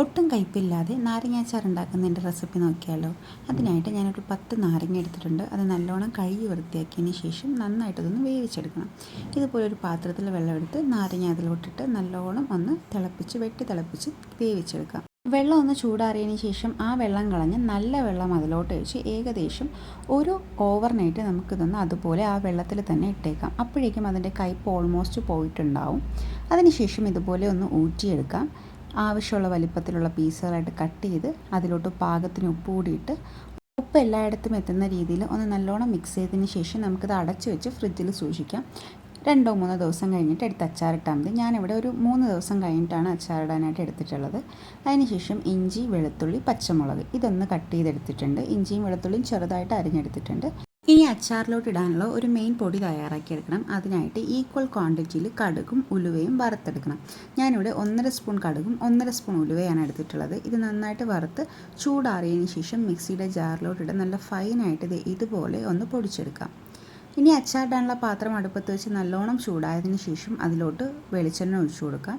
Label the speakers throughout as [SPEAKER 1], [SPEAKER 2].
[SPEAKER 1] ഒട്ടും കയ്പില്ലാതെ നാരങ്ങാച്ചാർ ഉണ്ടാക്കുന്നതിന്റെ റെസിപ്പി നോക്കിയാലോ? അതിനായിട്ട് ഞാനൊരു പത്ത് നാരങ്ങ എടുത്തിട്ടുണ്ട്. അത് നല്ലോണം കഴുകി വൃത്തിയാക്കിയതിന് ശേഷം നന്നായിട്ടതൊന്ന് വേവിച്ചെടുക്കണം. ഇതുപോലെ ഒരു പാത്രത്തിൽ വെള്ളമെടുത്ത് നാരങ്ങ അതിലോട്ടിട്ട് നല്ലോണം ഒന്ന് തിളപ്പിച്ച് വെട്ടി തിളപ്പിച്ച് വേവിച്ചെടുക്കാം. വെള്ളം ഒന്ന് ചൂടാറിയതിന് ശേഷം ആ വെള്ളം കളഞ്ഞ് നല്ല വെള്ളം അതിലോട്ട് ഒഴിച്ച് ഏകദേശം ഒരു ഓവർനൈറ്റ് നമുക്കിതൊന്ന് അതുപോലെ ആ വെള്ളത്തിൽ തന്നെ ഇട്ടേക്കാം. അപ്പോഴേക്കും അതിന്റെ കയ്പ് ഓൾമോസ്റ്റ് പോയിട്ടുണ്ടാവും. അതിനുശേഷം ഇതുപോലെ ഒന്ന് ഊറ്റിയെടുക്കാം. ആവശ്യമുള്ള വലിപ്പത്തിലുള്ള പീസുകളായിട്ട് കട്ട് ചെയ്ത് അതിലോട്ട് പാകത്തിന് ഉപ്പ് കൂടിയിട്ട് ഉപ്പ് എല്ലായിടത്തും എത്തുന്ന രീതിയിൽ ഒന്ന് നല്ലോണം മിക്സ് ചെയ്തതിന് ശേഷം നമുക്കിത് അടച്ചു വെച്ച് ഫ്രിഡ്ജിൽ സൂക്ഷിക്കാം. രണ്ടോ മൂന്നോ ദിവസം കഴിഞ്ഞിട്ട് എടുത്ത് അച്ചാറിട്ടാൽ മതി. ഞാനിവിടെ ഒരു മൂന്ന് ദിവസം കഴിഞ്ഞിട്ടാണ് അച്ചാറിടാനായിട്ട് എടുത്തിട്ടുള്ളത്. അതിനുശേഷം ഇഞ്ചി വെളുത്തുള്ളി പച്ചമുളക് ഇതൊന്ന് കട്ട് ചെയ്തെടുത്തിട്ടുണ്ട്. ഇഞ്ചിയും വെളുത്തുള്ളിയും ചെറുതായിട്ട് അരിഞ്ഞെടുത്തിട്ടുണ്ട്. ഇനി അച്ചാറിലോട്ട് ഇടാനുള്ള ഒരു മെയിൻ പൊടി തയ്യാറാക്കിയെടുക്കണം അതിനായിട്ട് ഈക്വൽ ക്വാണ്ടിറ്റിയിൽ കടുകും ഉലുവയും വറുത്തെടുക്കണം. ഞാനിവിടെ ഒന്നര സ്പൂൺ കടുകും ഒന്നര സ്പൂൺ ഉലുവയാണ് എടുത്തിട്ടുള്ളത്. ഇത് നന്നായിട്ട് വറുത്ത് ചൂടാറിയതിന് ശേഷം മിക്സിയുടെ ജാറിലോട്ട് ഇട നല്ല ഫൈനായിട്ട് ഇത് ഇതുപോലെ ഒന്ന് പൊടിച്ചെടുക്കാം. ഇനി അച്ചാറിടാനുള്ള പാത്രം അടുപ്പത്ത് വെച്ച് നല്ലോണം ചൂടായതിന് ശേഷം അതിലോട്ട് വെളിച്ചെണ്ണ ഒഴിച്ചു കൊടുക്കാം.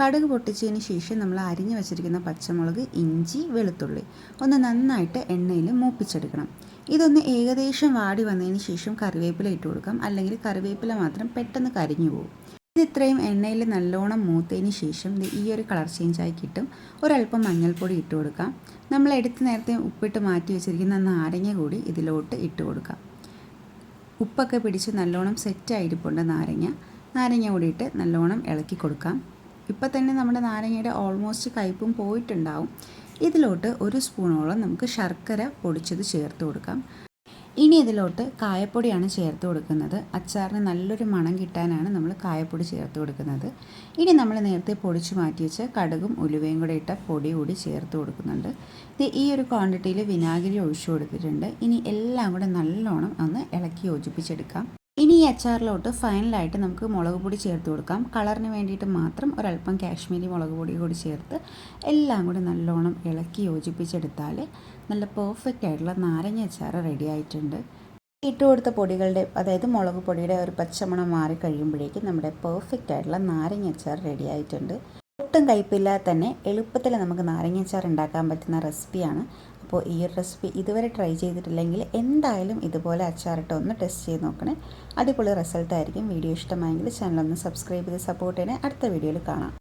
[SPEAKER 1] കടുക് പൊട്ടിച്ചതിന് ശേഷം നമ്മൾ അരിഞ്ഞു വെച്ചിരിക്കുന്ന പച്ചമുളക് ഇഞ്ചി വെളുത്തുള്ളി ഒന്ന് നന്നായിട്ട് എണ്ണയിൽ മൂപ്പിച്ചെടുക്കണം. ഇതൊന്ന് ഏകദേശം വാടി വന്നതിന് ശേഷം കറിവേപ്പില ഇട്ട് കൊടുക്കാം. അല്ലെങ്കിൽ കറിവേപ്പില മാത്രം പെട്ടെന്ന് കരിഞ്ഞു പോകും. ഇത് ഇത്രയും എണ്ണയിൽ നല്ലോണം മൂത്തതിന് ശേഷം ഈ ഒരു കളർ ആയി കിട്ടും. ഒരല്പം മഞ്ഞൾപ്പൊടി ഇട്ട് കൊടുക്കാം. നമ്മൾ എടുത്ത് നേരത്തെ ഉപ്പിട്ട് മാറ്റി വെച്ചിരിക്കുന്ന നാരങ്ങ കൂടി ഇതിലോട്ട് ഇട്ട് കൊടുക്കാം. ഉപ്പൊക്കെ പിടിച്ച് നല്ലോണം സെറ്റ് സെറ്റായിരിപ്പുണ്ട് നാരങ്ങ. നാരങ്ങ കൂടിയിട്ട് നല്ലോണം ഇളക്കി കൊടുക്കാം. ഇപ്പം തന്നെ നമ്മുടെ നാരങ്ങയുടെ ഓൾമോസ്റ്റ് കയ്പും പോയിട്ടുണ്ടാവും. ഇതിലോട്ട് ഒരു സ്പൂണോളം നമുക്ക് ശർക്കര പൊടിച്ചത് ചേർത്ത് കൊടുക്കാം. ഇനി ഇതിലോട്ട് കായപ്പൊടിയാണ് ചേർത്ത് കൊടുക്കുന്നത്. അച്ചാറിന് നല്ലൊരു മണം കിട്ടാനാണ് നമ്മൾ കായപ്പൊടി ചേർത്ത് കൊടുക്കുന്നത്. ഇനി നമ്മൾ നേരത്തെ പൊടിച്ച് മാറ്റി വെച്ച കടുകും ഉലുവയും കൂടെ ഇട്ട പൊടി കൂടി ചേർത്ത് കൊടുക്കുന്നുണ്ട്. ഇത് ഈ ഒരു ക്വാണ്ടിറ്റിയിൽ വിനാഗിരി ഒഴിച്ചു കൊടുത്തിട്ടുണ്ട്. ഇനി എല്ലാം കൂടെ നല്ലോണം ഒന്ന് ഇളക്കി യോജിപ്പിച്ചെടുക്കാം. അച്ചാറിലോട്ട് ഫൈനലായിട്ട് നമുക്ക് മുളക് പൊടി ചേർത്ത് കൊടുക്കാം. കളറിന് വേണ്ടിയിട്ട് മാത്രം ഒരല്പം കാശ്മീരി മുളക് പൊടി കൂടി ചേർത്ത് എല്ലാം കൂടി നല്ലോണം ഇളക്കി യോജിപ്പിച്ചെടുത്താൽ നല്ല പെർഫെക്റ്റ് ആയിട്ടുള്ള നാരങ്ങ അച്ചാർ റെഡി ആയിട്ടുണ്ട്. ഇട്ട് കൊടുത്ത പൊടികളുടെ അതായത് മുളക് പൊടിയുടെ ഒരു പച്ചമണം മാറി കഴിയുമ്പോഴേക്കും നമ്മുടെ പെർഫെക്റ്റ് ആയിട്ടുള്ള നാരങ്ങ അച്ചാർ റെഡി ആയിട്ടുണ്ട്. ഒട്ടും കയ്പില്ലാതെ തന്നെ എളുപ്പത്തിൽ നമുക്ക് നാരങ്ങ അച്ചാർ ഉണ്ടാക്കാൻ പറ്റുന്ന റെസിപ്പിയാണ് അപ്പോൾ ഈ ഒരു റെസിപ്പി ഇതുവരെ ട്രൈ ചെയ്തിട്ടില്ലെങ്കിൽ എന്തായാലും ഇതുപോലെ അച്ചാറിട്ട് ഒന്ന് ടെസ്റ്റ് ചെയ്ത് നോക്കണേ. അടിപൊളി റിസൾട്ടായിരിക്കും വീഡിയോ ഇഷ്ടമായെങ്കിൽ ചാനൽ ഒന്ന് സബ്സ്ക്രൈബ് ചെയ്ത് സപ്പോർട്ട് ചെയ്യണേ. അടുത്ത വീഡിയോയിൽ കാണാം.